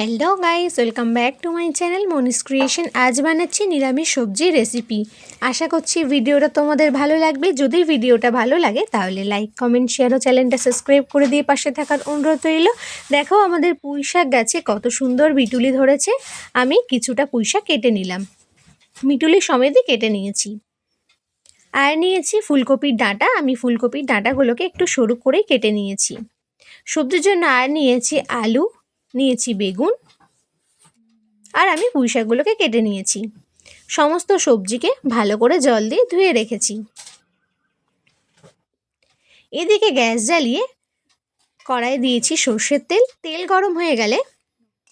Hello guys welcome back to my channel Monis creation আজ বানাচ্ছি নিরামিষ সবজির রেসিপি আশা করছি ভিডিওটা তোমাদের ভালো লাগবে। যদি ভিডিওটা ভালো লাগে, তাহলে লাইক কমেন্ট শেয়ার ও চ্যানেলটা সাবস্ক্রাইব করে দিয়ে পাশে থাকার অনুরোধ রইল। দেখো, আমাদের পুঁই শাক গাছে কত সুন্দর বিটুলি ধরেছে। আমি কিছুটা পুঁই শাক কেটে নিলাম। মিটুলি সমেতই কেটে নিয়েছি। আর নিয়েছি ফুলকপির ডাঁটা। আমি ফুলকপির ডাঁটাগুলোকে একটু সরু করেই কেটে নিয়েছি। সবজির জন্য আর নিয়েছি আলু নিয়েছি বেগুন আর আমি পুঁই শাকগুলোকে কেটে নিয়েছি। সমস্ত সবজিকে ভালো করে জল দিয়ে ধুয়ে রেখেছি। এদিকে গ্যাস জ্বালিয়ে কড়াই দিয়েছি সর্ষের তেল। তেল গরম হয়ে গেলে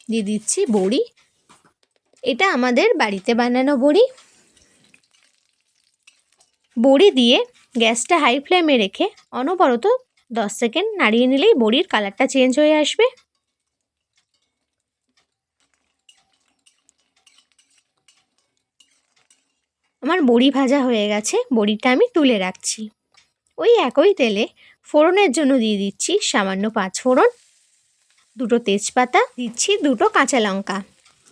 দিয়ে দিচ্ছি বড়ি। এটা আমাদের বাড়িতে বানানো বড়ি। বড়ি দিয়ে গ্যাসটা হাই ফ্লেমে রেখে অনবরত দশ সেকেন্ড নাড়িয়ে নিলেই বড়ির কালারটা চেঞ্জ হয়ে আসবে। আমার বড়ি ভাজা হয়ে গেছে, বড়িটা আমি তুলে রাখছি। ওই একই তেলে ফোড়নের জন্য দিয়ে দিচ্ছি সামান্য পাঁচ ফোড়ন, দুটো তেজপাতা, দিচ্ছি দুটো কাঁচা লঙ্কা।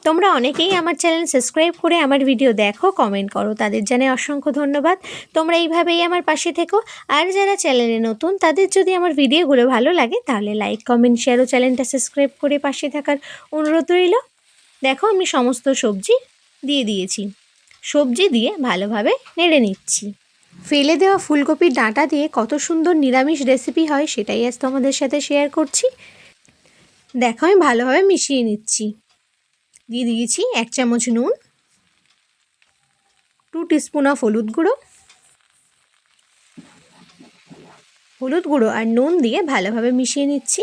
তোমরা অনেকেই আমার চ্যানেল সাবস্ক্রাইব করে আমার ভিডিও দেখো, কমেন্ট করো, তাদের জানে অসংখ্য ধন্যবাদ। তোমরা এইভাবেই আমার পাশে থেকো, আর যারা চ্যানেলে নতুন, তাদের যদি আমার ভিডিওগুলো ভালো লাগে, তাহলে লাইক কমেন্ট শেয়ার ও চ্যানেলটা সাবস্ক্রাইব করে পাশে থাকার অনুরোধ রইল। দেখো আমি সমস্ত সবজি দিয়ে দিয়েছি। সবজি দিয়ে ভালোভাবে নেড়ে নিচ্ছি। ফেলে দেওয়া ফুলকপির ডাঁটা দিয়ে কত সুন্দর নিরামিষ রেসিপি হয় সেটাই আজ তোমাদের সাথে শেয়ার করছি। দেখো, আমি ভালোভাবে মিশিয়ে নিচ্ছি। দিয়ে দিয়েছি এক চামচ নুন টু টিস্পুন অফ হলুদ গুঁড়ো। হলুদ গুঁড়ো আর নুন দিয়ে ভালোভাবে মিশিয়ে নিচ্ছি।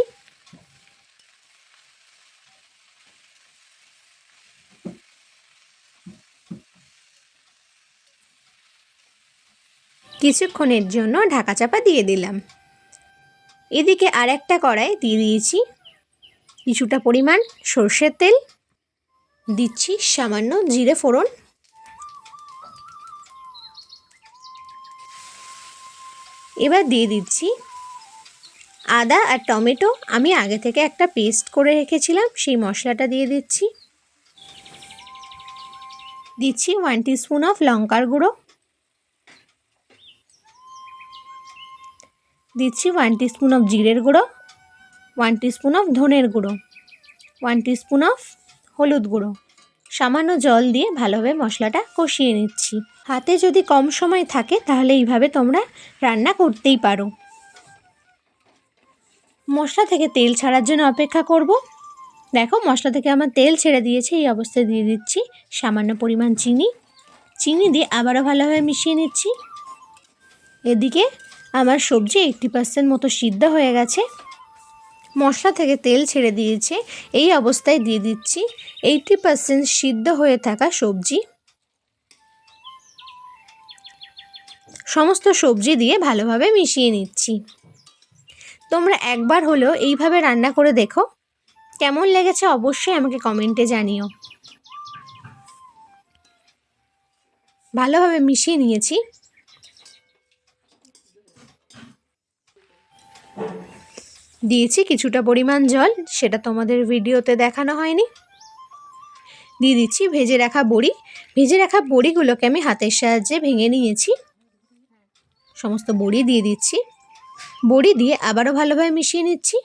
কিছুক্ষণের জন্য ঢাকা চাপা দিয়ে দিলাম। এদিকে আর একটা কড়াই দিয়ে দিয়েছি। কিছুটা পরিমাণ সর্ষের তেল। দিচ্ছি সামান্য জিরে ফোড়ন। এবার দিয়ে দিচ্ছি আদা আর টমেটো। আমি আগে থেকে একটা পেস্ট করে রেখেছিলাম, সেই মশলাটা দিয়ে দিচ্ছি। দিচ্ছি ওয়ান টিস্পুন অফ লঙ্কার গুঁড়ো। দিচ্ছি ওয়ান টিস্পুন অফ জিরের গুঁড়ো ওয়ান টিস্পুন অফ ধনের গুঁড়ো ওয়ান টিস্পুন অফ হলুদ গুঁড়ো। সামান্য জল দিয়ে ভালোভাবে মশলাটা কষিয়ে নিচ্ছি। হাতে যদি কম সময় থাকে তাহলে এইভাবে তোমরা রান্না করতেই পারো। মশলা থেকে তেল ছাড়ার জন্য অপেক্ষা করব। দেখো মশলা থেকে আমার তেল ছেড়ে দিয়েছে, এই অবস্থায় দিয়ে দিচ্ছি সামান্য পরিমাণ চিনি। চিনি দিয়ে আবারও ভালোভাবে মিশিয়ে নিচ্ছি। এদিকে আমার সবজি এইটটি পার্সেন্ট মতো সিদ্ধ হয়ে গেছে। মশলা থেকে তেল ছেড়ে দিয়েছে, এই অবস্থায় দিয়ে দিচ্ছি এইটটি পার্সেন্ট সিদ্ধ হয়ে থাকা সবজি। সমস্ত সবজি দিয়ে ভালোভাবে মিশিয়ে নিচ্ছি। তোমরা একবার হলেও এইভাবে রান্না করে দেখো। কেমন লেগেছে অবশ্যই আমাকে কমেন্টে জানিও। ভালোভাবে মিশিয়ে নিয়েছি। দিয়েছি কিছুটা পরিমাণ জল, সেটা তোমাদের ভিডিওতে দেখানো হয়নি। দিয়ে দিচ্ছি ভেজে রাখা বড়ি। ভেজে রাখা বড়িগুলোকে আমি হাতের সাহায্যে ভেঙে নিয়েছি। সমস্ত বড়ি দিয়ে দিচ্ছি। বড়ি দিয়ে আবারও ভালোভাবে মিশিয়ে নিচ্ছি।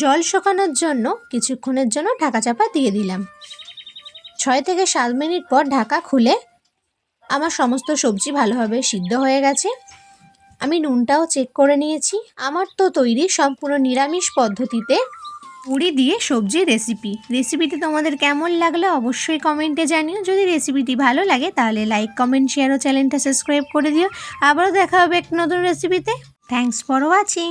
জল শুকানোর জন্য কিছুক্ষণের জন্য ঢাকা চাপা দিয়ে দিলাম। ছয় থেকে সাত মিনিট পর ঢাকা খুলে আমার সমস্ত সবজি ভালোভাবে সিদ্ধ হয়ে গেছে। আমি নুনটাও চেক করে নিয়েছি। আমার তো তৈরি সম্পূর্ণ নিরামিষ পদ্ধতিতে পুরি দিয়ে সবজির রেসিপি রেসিপিটি তোমাদের কেমন লাগল অবশ্যই কমেন্টে জানিও। যদি রেসিপিটি ভালো লাগে তাহলে লাইক কমেন্ট শেয়ার ও চ্যানেলটা সাবস্ক্রাইব করে দিও। আবারও দেখা হবে এক নতুন রেসিপিতে থ্যাংকস ফর ওয়াচিং